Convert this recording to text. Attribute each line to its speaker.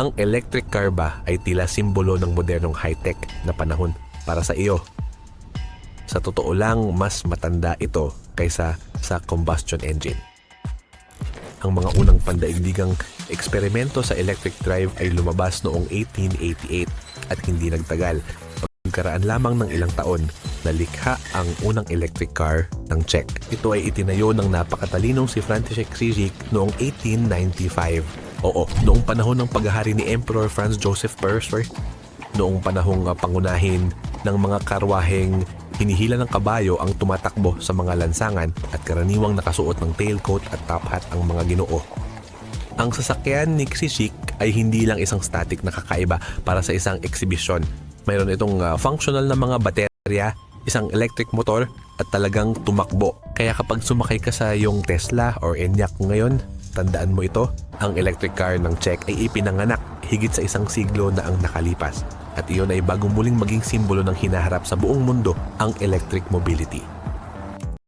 Speaker 1: Ang electric car ba ay tila simbolo ng modernong high-tech na panahon para sa iyo. Sa totoo lang, mas matanda ito kaysa sa combustion engine. Ang mga unang pandaigdigang eksperimento sa electric drive ay lumabas noong 1888 at hindi nagtagal. Pagkaraan lamang ng ilang taon, nalikha ang unang electric car ng Czech. Ito ay itinayo ng napakatalinong si František Žižek noong 1895. Oo, noong panahon ng paghahari ni Emperor Franz Joseph I, noong panahong uh, pangunahin ng mga karwaheng hinihila ng kabayo ang tumatakbo sa mga lansangan at karaniwang nakasuot ng tailcoat at top hat ang mga ginoo. Ang sasakyan ni Ksishik ay hindi lang isang static na kakaiba para sa isang eksibisyon. Mayroon itong uh, functional na mga baterya, isang electric motor at talagang tumakbo. Kaya kapag sumakay ka sa yung Tesla or Enyaq ngayon, tandaan mo ito, ang electric car ng Czech ay ipinanganak higit sa isang siglo na ang nakalipas. At iyon ay bagong muling maging simbolo ng hinaharap sa buong mundo ang electric mobility.